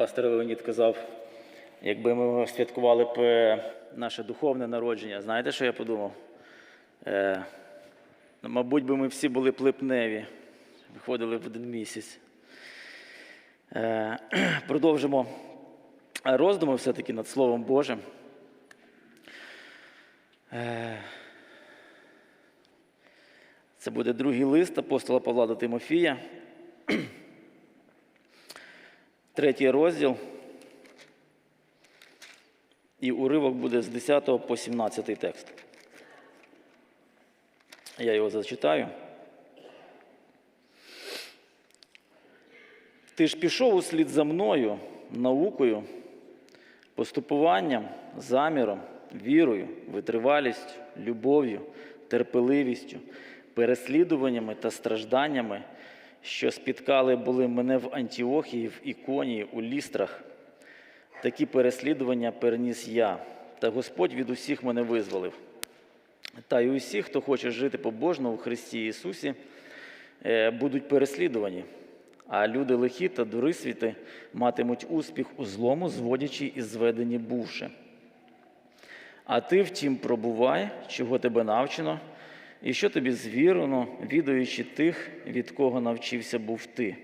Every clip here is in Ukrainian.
пастор Леонід казав, якби ми святкували б наше духовне народження, знаєте, що я подумав? Е, ну, мабуть, би ми всі були б липневі, виходили в один місяць. Е, продовжимо роздуми все-таки над Словом Божим. Е, Це буде другий лист апостола Павла до Тимофія. Третій розділ. І уривок буде з 10 по 17 текст. Я його зачитаю. Ти ж пішов услід за мною наукою, поступуванням, заміром, вірою, витривалістю, любов'ю, терпеливістю, переслідуваннями та стражданнями, що спіткали були мене в Антіохії, в Іконії, у лістрах. Такі переслідування переніс я, та Господь від усіх мене визволив. Та й усі, хто хоче жити побожно у Христі Ісусі, е, будуть переслідувані, а люди лихі та дурисвіти матимуть успіх у злому, зводячи і зведені бувши. А ти, втім, пробувай, чого тебе навчено, і що тобі звірено, відаючи тих, від кого навчився був ти.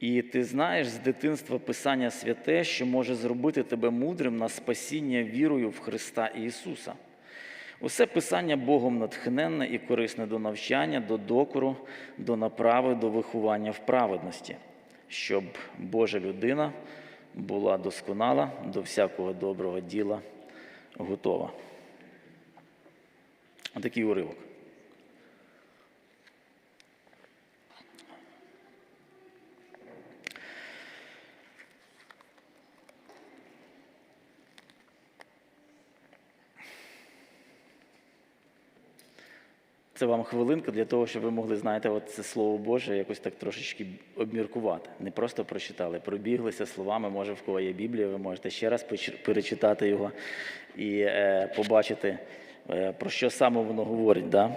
І ти знаєш з дитинства Писання святе, що може зробити тебе мудрим на спасіння вірою в Христа Ісуса. Усе Писання Богом натхненне і корисне до навчання, до докору, до направи, до виховання в праведності, щоб Божа людина була досконала до всякого доброго діла готова. Такий уривок. Це вам хвилинка для того, щоб ви могли, знаєте, от це слово Боже якось так трошечки обміркувати. Не просто прочитали, пробіглися словами. Може, в кого є Біблія, ви можете ще раз перечитати його і е, побачити, про що саме воно говорить. Да?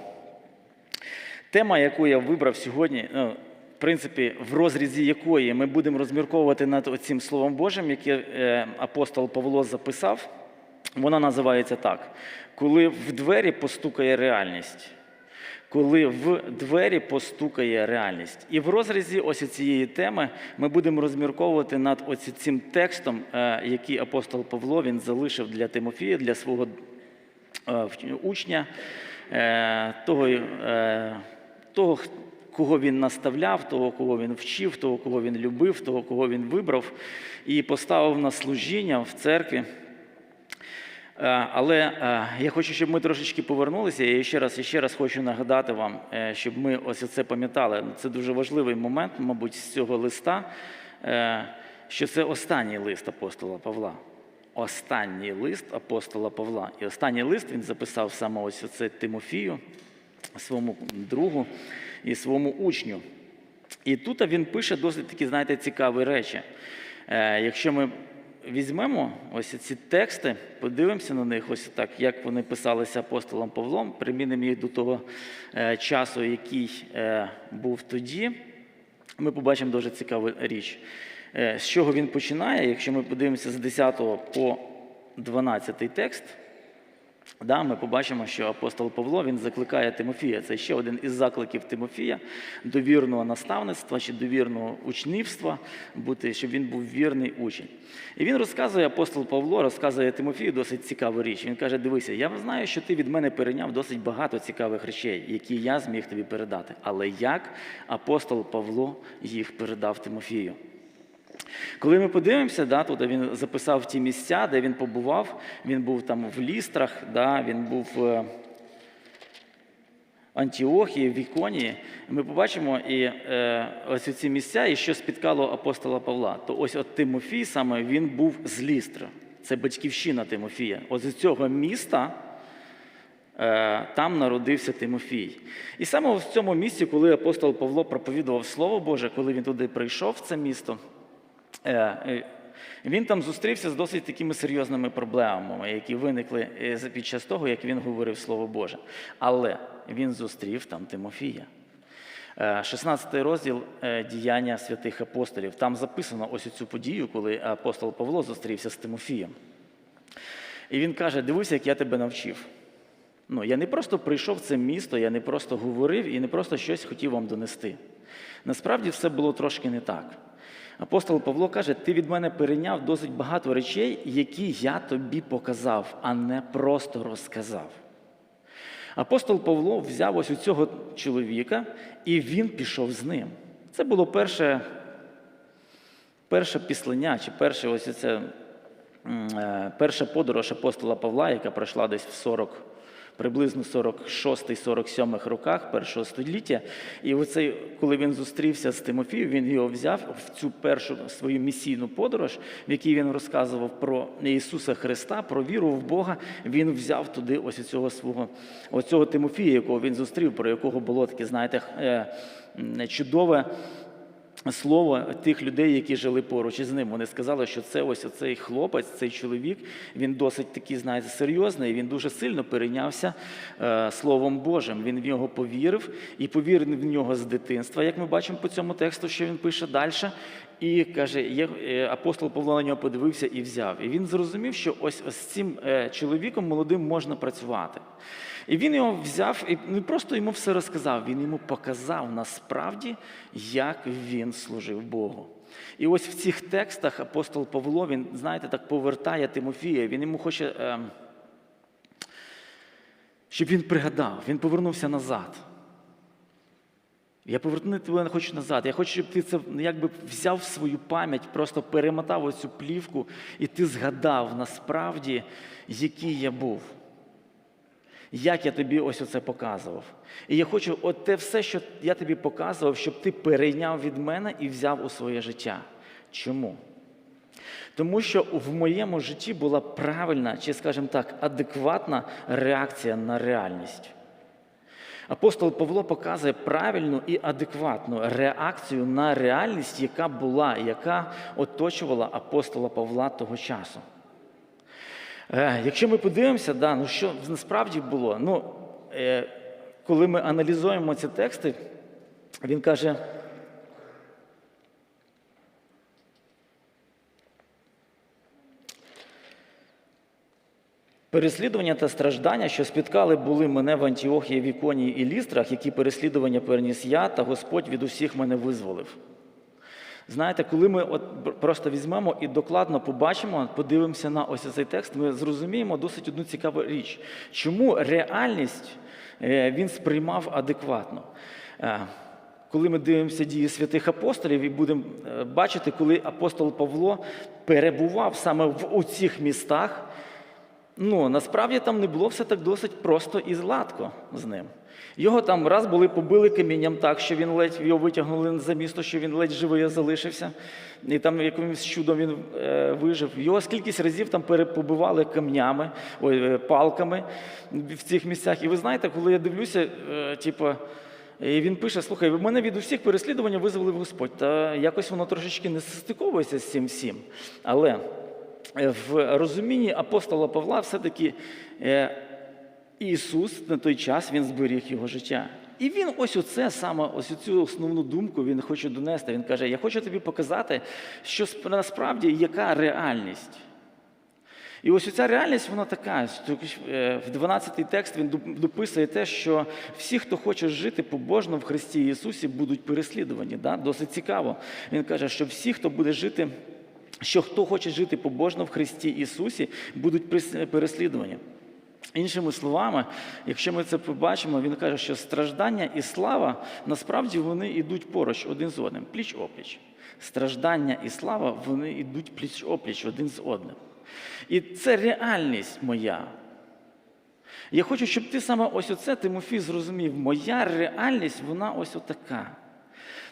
Тема, яку я вибрав сьогодні, ну, в принципі, в розрізі якої ми будемо розмірковувати над цим Словом Божим, яке е, апостол Павло записав, вона називається так: коли в двері постукає реальність. Коли в двері постукає реальність. І в розрізі ось цієї теми ми будемо розмірковувати над ось цим текстом, е, який апостол Павло він залишив для Тимофія, для свого е, учня, е, того, е, того, кого він наставляв, того, кого він вчив, того, кого він любив, того, кого він вибрав, і поставив на служіння в церкві. Е, Але е, я хочу, щоб ми трошечки повернулися. Я ще раз, ще раз хочу нагадати вам, е, щоб ми ось це пам'ятали. Це дуже важливий момент, мабуть, з цього листа, е, що це останній лист апостола Павла. Останній лист апостола Павла. І останній лист він записав саме ось це Тимофію, своєму другу і своєму учню. І тут він пише досить такі, знаєте, цікаві речі. Е, якщо ми візьмемо ось ці тексти, подивимося на них, ось так, як вони писалися апостолом Павлом, примінимо їх до того е, часу, який е, був тоді, ми побачимо дуже цікаву річ. Е, з чого він починає, якщо ми подивимося з 10 по 12 текст, Да, ми побачимо, що апостол Павло він закликає Тимофія. Це ще один із закликів Тимофія до вірного наставництва чи до вірного учнівства, бути, щоб він був вірний учень. І він розказує, апостол Павло розказує Тимофію досить цікаву річ. Він каже: Дивися, я знаю, що ти від мене перейняв досить багато цікавих речей, які я зміг тобі передати. Але як апостол Павло їх передав Тимофію? Коли ми подивимося, да, тут він записав ті місця, де він побував, він був там в Лістрах, да, він був в Антіохії, в Іконії. Ми побачимо і е, ось ці місця, і що спіткало апостола Павла. То ось от Тимофій саме він був з Лістра. Це батьківщина Тимофія. Ось з цього міста е, там народився Тимофій. І саме в цьому місці, коли апостол Павло проповідував Слово Боже, коли він туди прийшов в це місто, Він там зустрівся з досить такими серйозними проблемами, які виникли е, під час того, як він говорив Слово Боже. Але він зустрів там Тимофія. Е, 16 розділ е, діяння святих апостолів. Там записано ось цю подію, коли апостол Павло зустрівся з Тимофієм. І він каже: Дивися, як я тебе навчив. Ну, я не просто прийшов в це місто, я не просто говорив і не просто щось хотів вам донести. Насправді все було трошки не так. Апостол Павло каже: ти від мене перейняв досить багато речей, які я тобі показав, а не просто розказав. Апостол Павло взяв ось у цього чоловіка, і він пішов з ним. Це було перше, перше післення, чи перше ось це, е, перша подорож апостола Павла, яка пройшла десь в 40, приблизно 46-47 роках першого століття. І оцей, коли він зустрівся з Тимофієм, він його взяв в цю першу свою місійну подорож, в якій він розказував про Ісуса Христа, про віру в Бога. Він взяв туди ось цього свого оцього Тимофія, якого він зустрів, про якого було таке, знаєте, е, чудове слово тих людей, які жили поруч із ним. Вони сказали, що це ось цей хлопець, цей чоловік, він досить такий, знаєте, серйозний. Він дуже сильно перейнявся е, Словом Божим. Він в нього повірив і повірив в нього з дитинства, як ми бачимо по цьому тексту, що він пише далі. І каже, е, апостол Павло на нього подивився і взяв. І він зрозумів, що ось, з цим е, чоловіком молодим можна працювати. І він його взяв і не просто йому все розказав, він йому показав насправді, як він служив Богу. І ось в цих текстах апостол Павло, він, знаєте, так повертає Тимофія, він йому хоче, е, щоб він пригадав, він повернувся назад. Я повернути тебе хочу назад. Я хочу, щоб ти це якби взяв в свою пам'ять, просто перемотав оцю плівку, і ти згадав насправді, який я був. Як я тобі ось оце показував. І я хочу, от те все, що я тобі показував, щоб ти перейняв від мене і взяв у своє життя. Чому? Тому що в моєму житті була правильна, чи, скажімо так, адекватна реакція на реальність. Апостол Павло показує правильну і адекватну реакцію на реальність, яка була, яка оточувала апостола Павла того часу. Е, Якщо ми подивимося, да, ну що насправді було, ну, е, коли ми аналізуємо ці тексти, він каже. Переслідування та страждання, що спіткали були мене в Антіохії, Віконії і Лістрах, які переслідування переніс я, та Господь від усіх мене визволив. Знаєте, коли ми от просто візьмемо і докладно побачимо, подивимося на ось цей текст, ми зрозуміємо досить одну цікаву річ. Чому реальність е, він сприймав адекватно? Е, Коли ми дивимося дії святих апостолів і будемо е, бачити, коли апостол Павло перебував саме в цих містах, Ну, насправді там не було все так досить просто і гладко з ним. Його там раз були побили камінням так, що він ледь його витягнули за місто, що він ледь живий залишився, і там якимось чудом він е, вижив. Його скількись разів там перепобивали камнями, ой, е, палками в цих місцях. І ви знаєте, коли я дивлюся, е, типу, і він пише: слухай, мене від усіх переслідувань визволив Господь. Та якось воно трошечки не стиковується з цим всім. Але в розумінні апостола Павла все-таки е, Ісус на той час Він зберіг його життя. І він ось оце саме, ось цю основну думку він хоче донести. Він каже: Я хочу тобі показати, що насправді яка реальність. І ось ця реальність, вона така. Е, В 12-й текст він дописує те, що всі, хто хоче жити побожно в Христі Ісусі, будуть переслідувані. Да? Досить цікаво. Він каже, що всі, хто буде жити, що хто хоче жити побожно в Христі Ісусі, будуть переслідувані. Іншими словами, якщо ми це побачимо, він каже, що страждання і слава насправді вони йдуть поруч один з одним, пліч опліч. Страждання і слава вони йдуть пліч опліч один з одним. І це реальність моя. Я хочу, щоб ти саме ось оце, Тимофій, зрозумів. Моя реальність, вона ось отака.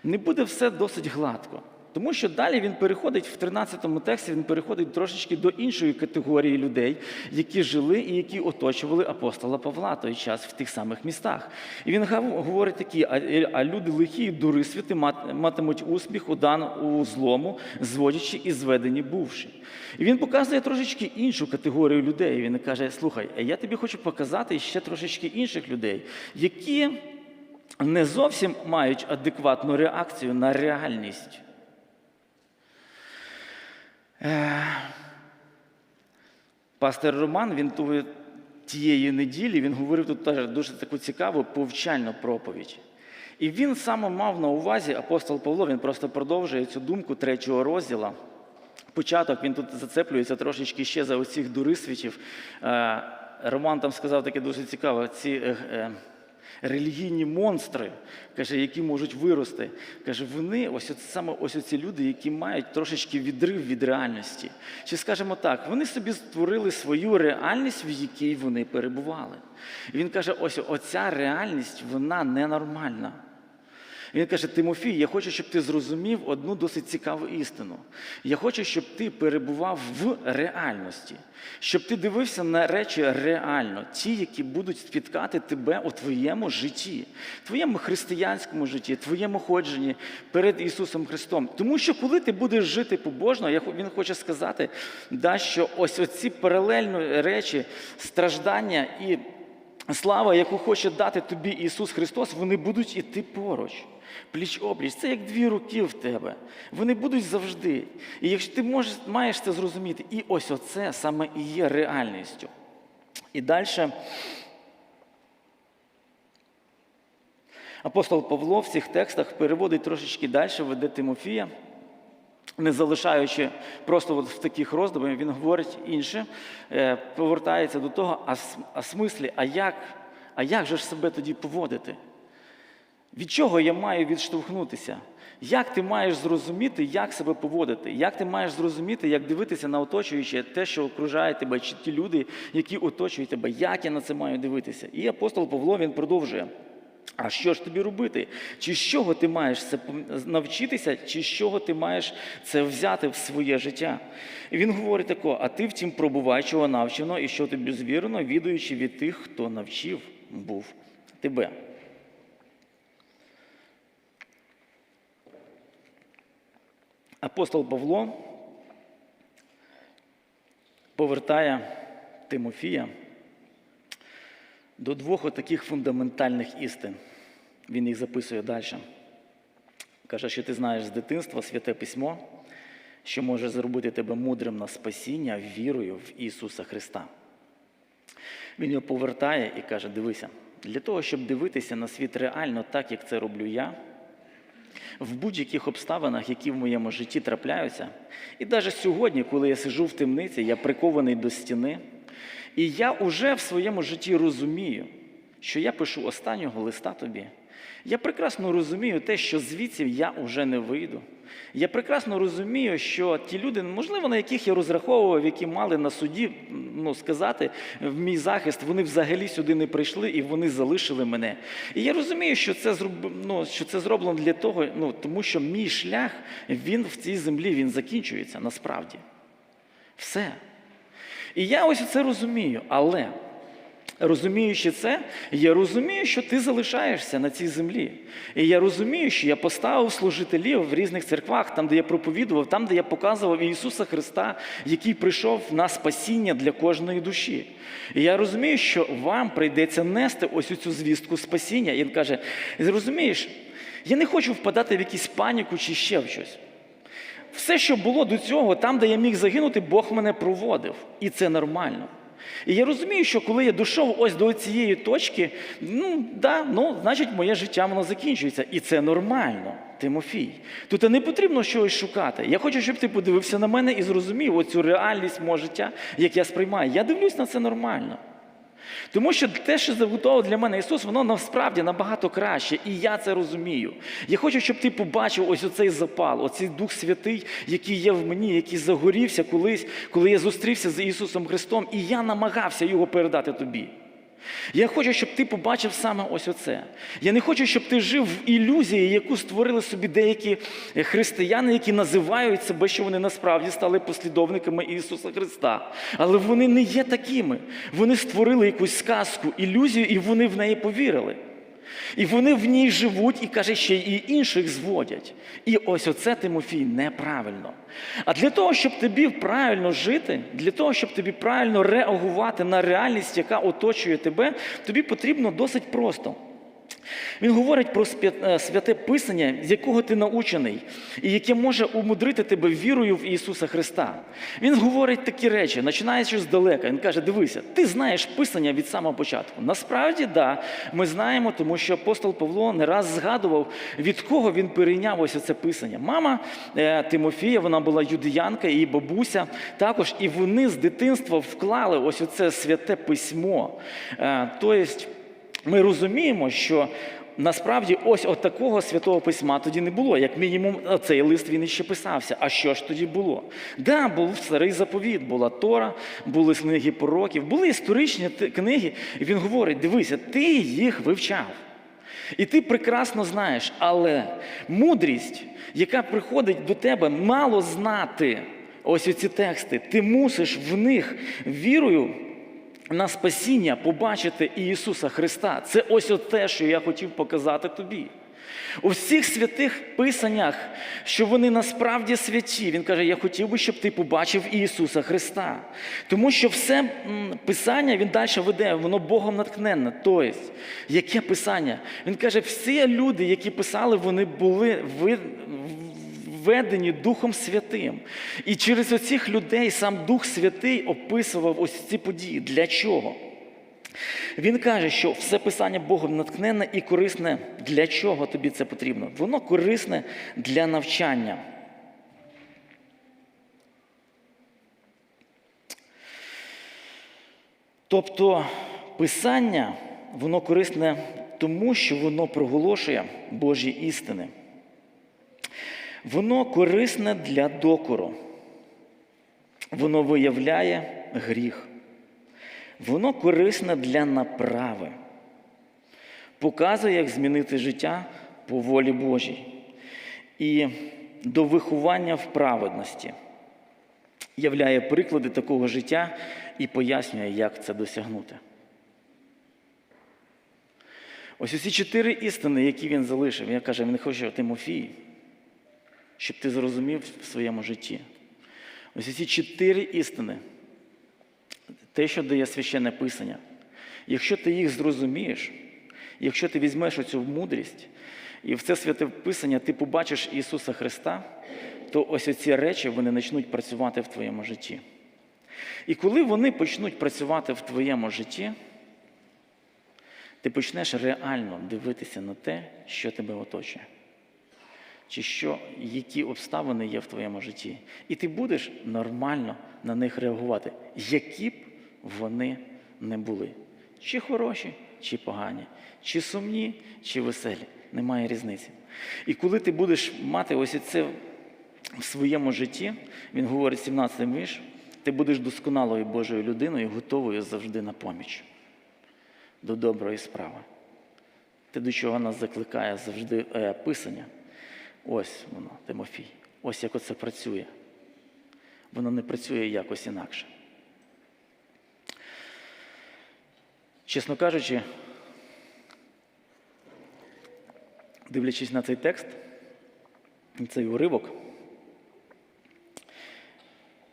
Не буде все досить гладко. Тому що далі він переходить в 13-му тексті, він переходить трошечки до іншої категорії людей, які жили і які оточували апостола Павла той час в тих самих містах. І він говорить такі: а, люди лихі і дурисвіти мат- матимуть успіх у дан у злому, зводячи і зведені бувши. І він показує трошечки іншу категорію людей. Він каже: слухай, я тобі хочу показати ще трошечки інших людей, які не зовсім мають адекватну реакцію на реальність. Е, Пастор Роман, він тієї неділі він говорив тут теж дуже таку цікаву повчальну проповідь. І він саме мав на увазі апостол Павло, він просто продовжує цю думку третього розділа. Початок він тут зацеплюється трошечки ще за оцих дурисвітів. Е, Роман там сказав таке дуже цікаве. Ці е, релігійні монстри, каже, які можуть вирости. Каже, вони ось от саме ось ці люди, які мають трошечки відрив від реальності. Чи скажемо так, вони собі створили свою реальність, в якій вони перебували. І він каже: ось оця реальність, вона ненормальна. Він каже: Тимофій, я хочу, щоб ти зрозумів одну досить цікаву істину. Я хочу, щоб ти перебував в реальності, щоб ти дивився на речі реально, ті, які будуть спіткати тебе у твоєму житті, твоєму християнському житті, твоєму ходженні перед Ісусом Христом. Тому що коли ти будеш жити побожно, він хоче сказати, да, що ось оці паралельні речі, страждання і слава, яку хоче дати тобі Ісус Христос, вони будуть іти поруч. Пліч опліч, це як дві руки в тебе. Вони будуть завжди. І якщо ти можеш, маєш це зрозуміти, і ось оце саме і є реальністю. І далі апостол Павло в цих текстах переводить трошечки далі, веде Тимофія, не залишаючи просто от в таких роздумах, він говорить інше, е, повертається до того, а смислі, а як, а як же ж себе тоді поводити? Від чого я маю відштовхнутися? Як ти маєш зрозуміти, як себе поводити? Як ти маєш зрозуміти, як дивитися на оточуюче, те, що окружає тебе, чи ті люди, які оточують тебе? Як я на це маю дивитися? І апостол Павло він продовжує. А що ж тобі робити? Чи з чого ти маєш це навчитися, чи з чого ти маєш це взяти в своє життя? І він говорить тако: а ти втім пробувай, чого навчено, і що тобі звірено, відаючи від тих, хто навчив був тебе. Апостол Павло повертає Тимофія до двох отаких фундаментальних істин. Він їх записує далі. Каже, що ти знаєш з дитинства святе письмо, що може зробити тебе мудрим на спасіння вірою в Ісуса Христа. Він його повертає і каже: дивися, для того, щоб дивитися на світ реально так, як це роблю я, в будь-яких обставинах, які в моєму житті трапляються. І навіть сьогодні, коли я сижу в темниці, я прикований до стіни, і я вже в своєму житті розумію, що я пишу останнього листа тобі. Я прекрасно розумію те, що звідси я вже не вийду. Я прекрасно розумію, що ті люди, можливо, на яких я розраховував, які мали на суді ну, сказати в мій захист, вони взагалі сюди не прийшли і вони залишили мене. І я розумію, що це ну, що це зроблено для того, ну, тому що мій шлях він в цій землі він закінчується насправді. Все. І я ось це розумію, але розуміючи це, я розумію, що ти залишаєшся на цій землі. І я розумію, що я поставив служителів в різних церквах, там, де я проповідував, там, де я показував Ісуса Христа, який прийшов на спасіння для кожної душі. І я розумію, що вам прийдеться нести ось цю звістку спасіння. І він каже: розумієш, я не хочу впадати в якусь паніку чи ще в щось. Все, що було до цього, там, де я міг загинути, Бог мене проводив. І це нормально. І я розумію, що коли я дійшов ось до цієї точки, ну да, ну, значить, моє життя воно закінчується. І це нормально, Тимофій. Тут не потрібно щось шукати. Я хочу, щоб ти подивився на мене і зрозумів оцю реальність мого життя, як я сприймаю. Я дивлюсь на це нормально. Тому що те, що заготовив для мене Ісус, воно насправді набагато краще, і я це розумію. Я хочу, щоб ти побачив ось оцей запал, оцей Дух Святий, який є в мені, який загорівся колись, коли я зустрівся з Ісусом Христом, і я намагався його передати тобі. Я хочу, щоб ти побачив саме ось оце. Я не хочу, щоб ти жив в ілюзії, яку створили собі деякі християни, які називають себе, що вони насправді стали послідовниками Ісуса Христа. Але вони не є такими. Вони створили якусь сказку, ілюзію, і вони в неї повірили. І вони в ній живуть і каже, ще і інших зводять. І ось оце, Тимофій, неправильно. А для того, щоб тобі правильно жити, для того, щоб тобі правильно реагувати на реальність, яка оточує тебе, тобі потрібно досить просто. Він говорить про е, святе Писання, з якого ти научений, і яке може умудрити тебе вірою в Ісуса Христа. Він говорить такі речі, починаючи здалека. Він каже: дивися, ти знаєш Писання від самого початку. Насправді, да, ми знаємо, тому що апостол Павло не раз згадував, від кого він перейняв ось це Писання. Мама е, Тимофія, вона була юдеянка, і бабуся також, і вони з дитинства вклали ось оце святе письмо. Тобто, ми розуміємо, що насправді ось от такого святого письма тоді не було. Як мінімум, цей лист він іще писався. А що ж тоді було? Да, був старий заповіт, була Тора, були книги пророків, були історичні книги. І він говорить: дивися, ти їх вивчав. І ти прекрасно знаєш, але мудрість, яка приходить до тебе, мало знати ось оці тексти. Ти мусиш в них вірою на спасіння побачити Ісуса Христа. Це ось от те, що я хотів показати тобі. У всіх святих писаннях, що вони насправді святі, він каже: Я хотів би, щоб ти побачив Ісуса Христа. Тому що все писання він далі веде, воно Богом натхненне. Тобто, яке писання? Він каже, всі люди, які писали, вони були введені Духом Святим. І через оцих людей сам Дух Святий описував ось ці події. Для чого? Він каже, що все писання Богом натхненне і корисне. Для чого тобі це потрібно? Воно корисне для навчання. Тобто писання, воно корисне тому, що воно проголошує Божі істини. Воно корисне для докору. Воно виявляє гріх. Воно корисне для направи. Показує, як змінити життя по волі Божій. І до виховання в праведності. Являє приклади такого життя і пояснює, як це досягнути. Ось усі чотири істини, які він залишив, я каже, він хоче Тимофій, щоб ти зрозумів в своєму житті. Ось ці чотири істини, те, що дає священне писання. Якщо ти їх зрозумієш, якщо ти візьмеш оцю мудрість, і в це святе писання ти побачиш Ісуса Христа, то ось оці речі вони почнуть працювати в твоєму житті. І коли вони почнуть працювати в твоєму житті, ти почнеш реально дивитися на те, що тебе оточує чи що, які обставини є в твоєму житті. І ти будеш нормально на них реагувати, які б вони не були. Чи хороші, чи погані, чи сумні, чи веселі. Немає різниці. І коли ти будеш мати ось це в своєму житті, він говорить 17 вірш, ти будеш досконалою Божою людиною, готовою завжди на поміч до доброї справи. Те, до чого нас закликає завжди е, Писання. Ось воно, Тимофій. Ось як оце працює. Воно не працює якось інакше. Чесно кажучи, дивлячись на цей текст, на цей уривок,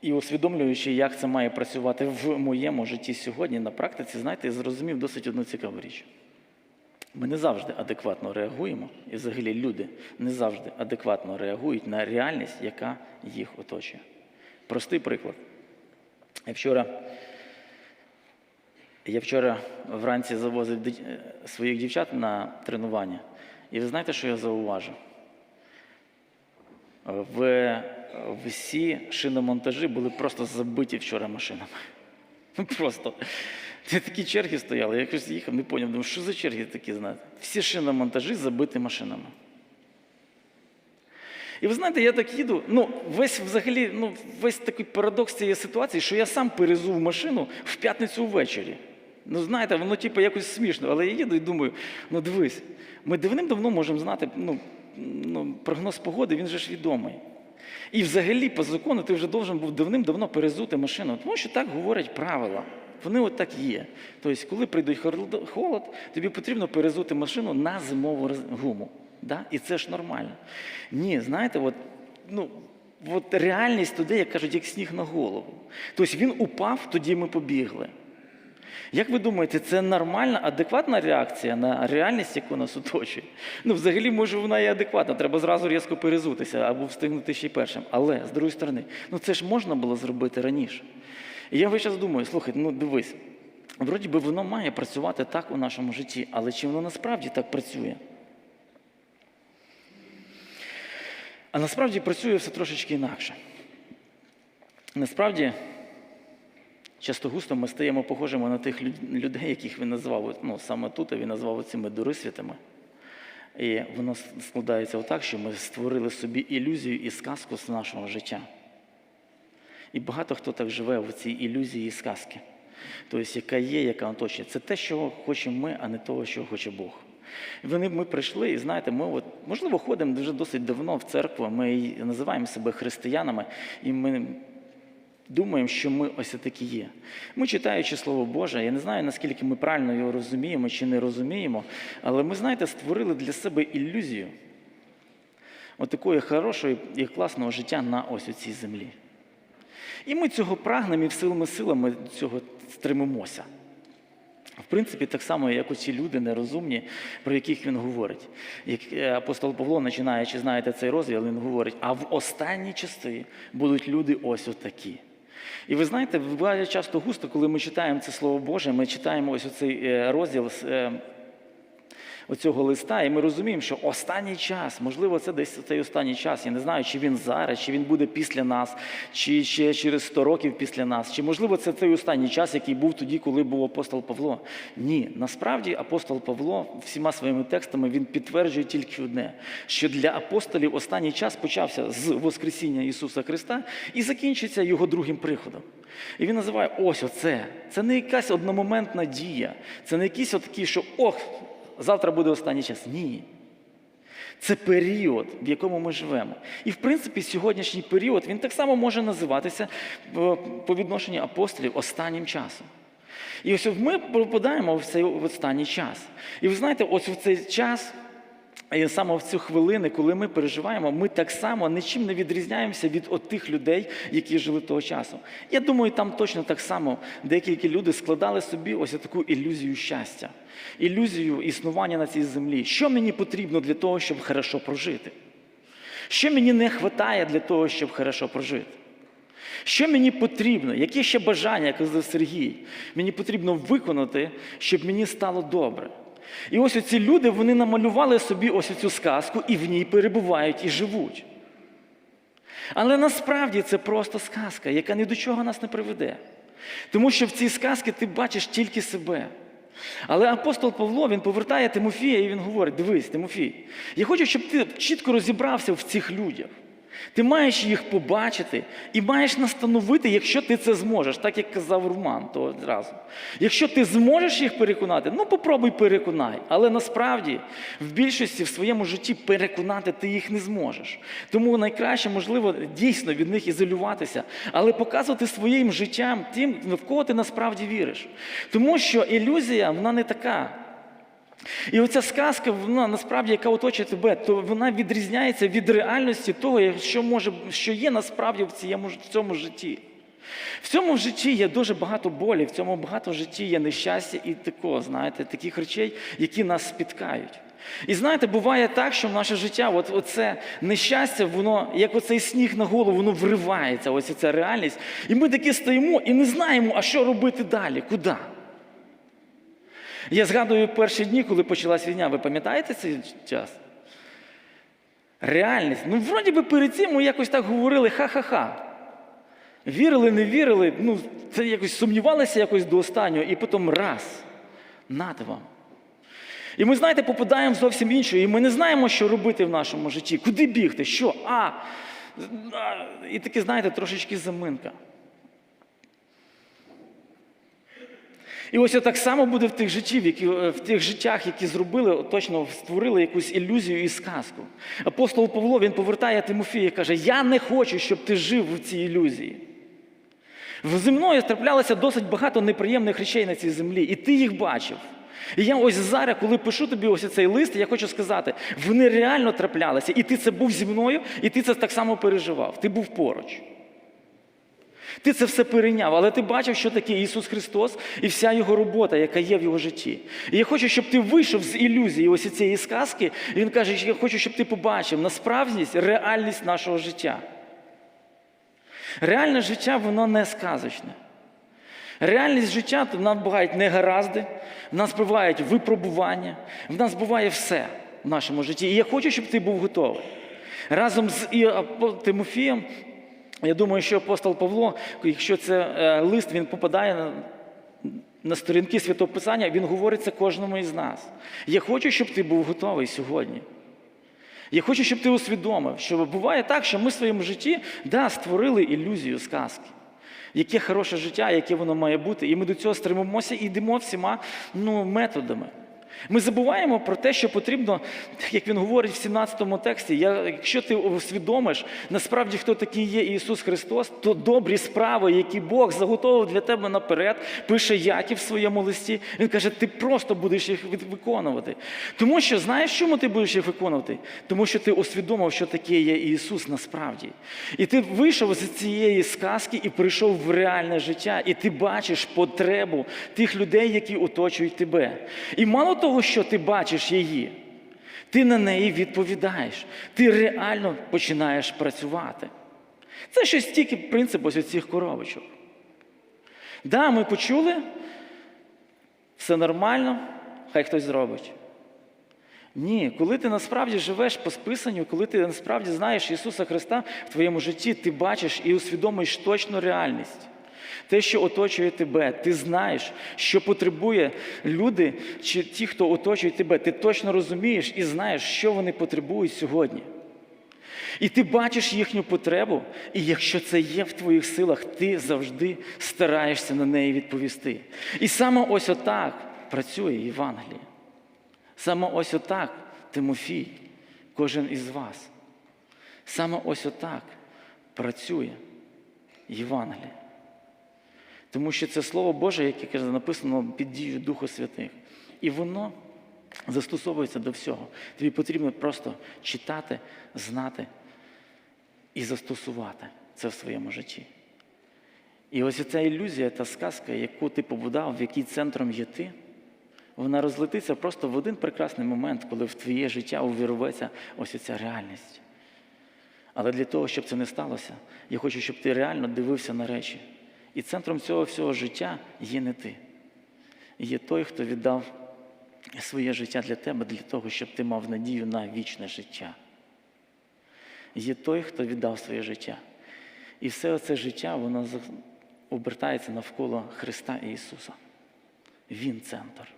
і усвідомлюючи, як це має працювати в моєму житті сьогодні на практиці, знаєте, зрозумів досить одну цікаву річ. Ми не завжди адекватно реагуємо, і взагалі люди не завжди адекватно реагують на реальність, яка їх оточує. Простий приклад. Я вчора, я вчора вранці завозив е, своїх дівчат на тренування. І ви знаєте, що я зауважив? В, всі шиномонтажі були просто забиті вчора машинами. Ну просто. Такі черги стояли. Я якось їхав, не поняв, думаю, що за черги такі, знаєте? Всі шиномонтажі забиті машинами. І ви знаєте, я так їду, ну, весь взагалі, ну, весь такий парадокс цієї ситуації, що я сам перезув машину в п'ятницю ввечері. Ну, знаєте, воно типу якось смішно, але я їду і думаю, ну дивись, ми давним-давно можемо знати ну, ну, прогноз погоди, він же ж відомий. І взагалі, по закону, ти вже должен був давним-давно перезути машину, тому що так говорять правила. Вони от так є. Тобто, коли прийде холод- тобі потрібно перезути машину на зимову гуму. Да? І це ж нормально. Ні, знаєте, от, ну, от реальність туди, як кажуть, як сніг на голову. Тобто він упав, тоді ми побігли. Як ви думаєте, це нормальна, адекватна реакція на реальність, яку нас оточує? Ну, взагалі, може, вона і адекватна, треба зразу різко перезутися або встигнути ще й першим. Але з другої сторони, ну це ж можна було зробити раніше. І я весь час думаю, слухай, ну дивись, вроді би воно має працювати так у нашому житті, але чи воно насправді так працює? А насправді працює все трошечки інакше. Насправді, часто густо ми стаємо похожими на тих людей, яких він назвав, ну саме тут він назвав цими дурисвітами. І воно складається отак, що ми створили собі ілюзію і сказку з нашого життя. І багато хто так живе в цій ілюзії і сказки. Тобто, яка є, яка оточує. Це те, що хочемо ми, а не того, що хоче Бог. Вони ми прийшли, і знаєте, ми от, можливо ходимо вже досить давно в церкву, ми називаємо себе християнами, і ми думаємо, що ми ось такі є. Ми читаючи Слово Боже, я не знаю, наскільки ми правильно його розуміємо чи не розуміємо, але ми, знаєте, створили для себе ілюзію от такої хорошого і класного життя на ось у цій землі. І ми цього прагнемо і всілими силами цього стремимося. В принципі, так само, як оці люди нерозумні, про яких він говорить. Як е, апостол Павло, починаючи, знаєте, цей розділ, він говорить, а в останні часи будуть люди ось отакі. І ви знаєте, буває часто густо, коли ми читаємо це Слово Боже, ми читаємо ось оцей е, розділ з е, оцього листа, і ми розуміємо, що останній час, можливо, це десь цей останній час. Я не знаю, чи він зараз, чи він буде після нас, чи ще через 100 років після нас, чи можливо це той останній час, який був тоді, коли був апостол Павло. Ні, насправді апостол Павло всіма своїми текстами він підтверджує тільки одне: що для апостолів останній час почався з Воскресіння Ісуса Христа і закінчиться його другим приходом. І він називає ось оце. Це не якась одномоментна дія, це не якісь отакі, що ох, завтра буде останній час. Ні. Це період, в якому ми живемо. І в принципі, сьогоднішній період він так само може називатися е, по відношенню апостолів останнім часом. І ось ми попадаємо в цей останній час. І ви знаєте, ось в цей час, і саме в цю хвилини, коли ми переживаємо, ми так само нічим не відрізняємося від от тих людей, які жили того часу. Я думаю, там точно так само деякі люди складали собі ось таку ілюзію щастя, ілюзію існування на цій землі. Що мені потрібно для того, щоб хорошо прожити? Що мені не вистачає для того, щоб хорошо прожити? Що мені потрібно? Які ще бажання, як казав Сергій, мені потрібно виконати, щоб мені стало добре? І ось оці люди вони намалювали собі ось цю сказку і в ній перебувають і живуть. Але насправді це просто сказка, яка ні до чого нас не приведе. Тому що в цій сказці ти бачиш тільки себе. Але апостол Павло він повертає Тимофія і він говорить: дивись, Тимофій, я хочу, щоб ти чітко розібрався в цих людях. Ти маєш їх побачити і маєш настановити, якщо ти це зможеш, так як казав Роман того разу. Якщо ти зможеш їх переконати, ну попробуй переконай. Але насправді в більшості в своєму житті переконати ти їх не зможеш. Тому найкраще, можливо, дійсно від них ізолюватися, але показувати своїм життям тим, в кого ти насправді віриш. Тому що ілюзія, вона не така. І оця сказка, вона насправді, яка оточує тебе, то вона відрізняється від реальності того, що може, що є насправді в цьому, в цьому житті. В цьому житті є дуже багато болі, в цьому багато житті є нещастя і такого, знаєте, таких речей, які нас спіткають. І знаєте, буває так, що в наше життя, от оце нещастя, воно, як оцей сніг на голову, воно вривається, ось ця реальність. І ми таки стоїмо і не знаємо, а що робити далі, куди. Я згадую перші дні, коли почалась війна. Ви пам'ятаєте цей час? Реальність. Ну, вроді би перед цим ми якось так говорили ха-ха-ха. Вірили, не вірили, ну, це якось сумнівалися якось до останнього, і потім раз. Нате вам. І ми, знаєте, попадаємо в зовсім іншу, і ми не знаємо, що робити в нашому житті. Куди бігти? Що? А і таке, знаєте, трошечки заминка. І ось так само буде в тих життів, які, в тих життях, які зробили, точно створили якусь ілюзію і сказку. Апостол Павло він повертає Тимофія і каже: Я не хочу, щоб ти жив в цій ілюзії. Зі мною траплялося досить багато неприємних речей на цій землі, і ти їх бачив. І я ось зараз, коли пишу тобі ось цей лист, я хочу сказати, вони реально траплялися, і ти це був зі мною, і ти це так само переживав. Ти був поруч. Ти це все перейняв, але ти бачив, що таке Ісус Христос і вся Його робота, яка є в Його житті. І я хочу, щоб ти вийшов з ілюзії ось цієї сказки. І Він каже, я хочу, щоб ти побачив насправдість, реальність нашого життя. Реальне життя, воно не сказочне. Реальність життя в нас бувають негаразди, в нас бувають випробування, в нас буває все в нашому житті. І я хочу, щоб ти був готовий. Разом з Тимофієм, я думаю, що апостол Павло, якщо це е, лист, він попадає на, на сторінки Святого Писання, він говорить це кожному із нас. Я хочу, щоб ти був готовий сьогодні. Я хочу, щоб ти усвідомив, що буває так, що ми в своєму житті да, створили ілюзію сказки. Яке хороше життя, яке воно має бути, і ми до цього стремимося і йдемо всіма ну, методами. Ми забуваємо про те, що потрібно, як він говорить в 17 тексті, я, якщо ти усвідомиш, насправді хто такий є Ісус Христос, то добрі справи, які Бог заготовив для тебе наперед, пише Яків в своєму листі. Він каже, ти просто будеш їх виконувати. Тому що знаєш, чому ти будеш їх виконувати? Тому що ти усвідомив, що таке є Ісус насправді. І ти вийшов з цієї сказки і прийшов в реальне життя, і ти бачиш потребу тих людей, які оточують тебе. І мало того, що ти бачиш її, ти на неї відповідаєш. Ти реально починаєш працювати. Це щось тільки принцип ось цих коробочок. Да, ми почули, все нормально, хай хтось зробить. Ні, коли ти насправді живеш по списанню, коли ти насправді знаєш Ісуса Христа в твоєму житті, ти бачиш і усвідомиш точну реальність. Те, що оточує тебе, ти знаєш, що потребує люди чи ті, хто оточує тебе, ти точно розумієш і знаєш, що вони потребують сьогодні. І ти бачиш їхню потребу, і якщо це є в твоїх силах, ти завжди стараєшся на неї відповісти. І саме ось отак працює Євангеліє. Саме ось отак, Тимофій, кожен із вас. Саме ось отак працює Євангеліє. Тому що це Слово Боже, яке каже, написано під дією Духа Святих. І воно застосовується до всього. Тобі потрібно просто читати, знати і застосувати це в своєму житті. І ось ця ілюзія, та сказка, яку ти побудав, в якій центром є ти, вона розлетиться просто в один прекрасний момент, коли в твоє життя увірветься ось ця реальність. Але для того, щоб це не сталося, я хочу, щоб ти реально дивився на речі. І центром цього всього життя є не ти. Є той, хто віддав своє життя для тебе, для того, щоб ти мав надію на вічне життя. Є той, хто віддав своє життя. І все це життя, воно обертається навколо Христа і Ісуса. Він центр.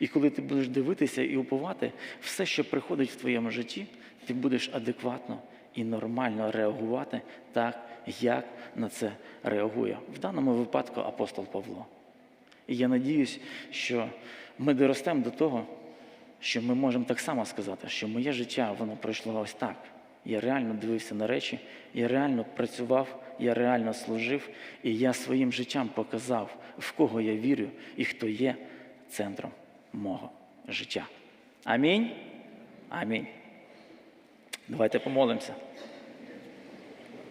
І коли ти будеш дивитися і уповати, все, що приходить в твоєму житті, ти будеш адекватно і нормально реагувати так, як на це реагує. В даному випадку апостол Павло. І я надіюсь, що ми доростемо до того, що ми можемо так само сказати, що моє життя воно пройшло ось так. Я реально дивився на речі, я реально працював, я реально служив, і я своїм життям показав, в кого я вірю і хто є центром мого життя. Амінь. Амінь. Давайте помолимося.